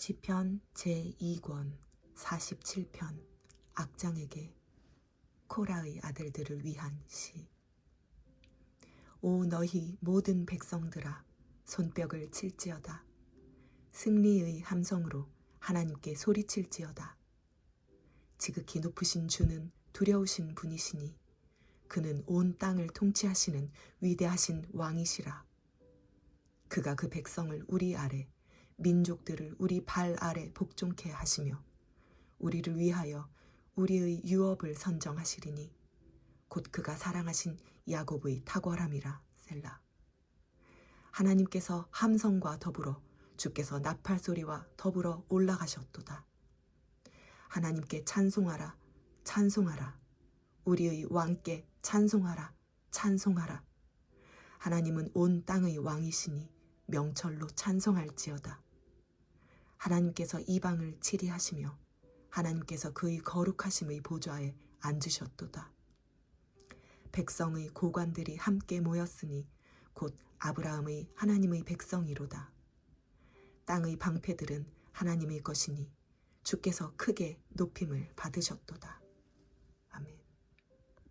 시편 제2권 47편 악장에게 코라의 아들들을 위한 시. 오 너희 모든 백성들아 손뼉을 칠지어다. 승리의 함성으로 하나님께 소리칠지어다. 지극히 높으신 주는 두려우신 분이시니 그는 온 땅을 통치하시는 위대하신 왕이시라. 그가 그 백성을 우리 아래 민족들을 우리 발 아래 복종케 하시며 우리를 위하여 우리의 유업을 선정하시리니 곧 그가 사랑하신 야곱의 탁월함이라 셀라. 하나님께서 함성과 더불어 주께서 나팔 소리와 더불어 올라가셨도다. 하나님께 찬송하라, 찬송하라. 우리의 왕께 찬송하라, 찬송하라. 하나님은 온 땅의 왕이시니 명철로 찬송할지어다. 하나님께서 이방을 치리하시며 하나님께서 그의 거룩하심의 보좌에 앉으셨도다. 백성의 고관들이 함께 모였으니 곧 아브라함의 하나님의 백성이로다. 땅의 방패들은 하나님의 것이니 주께서 크게 높임을 받으셨도다.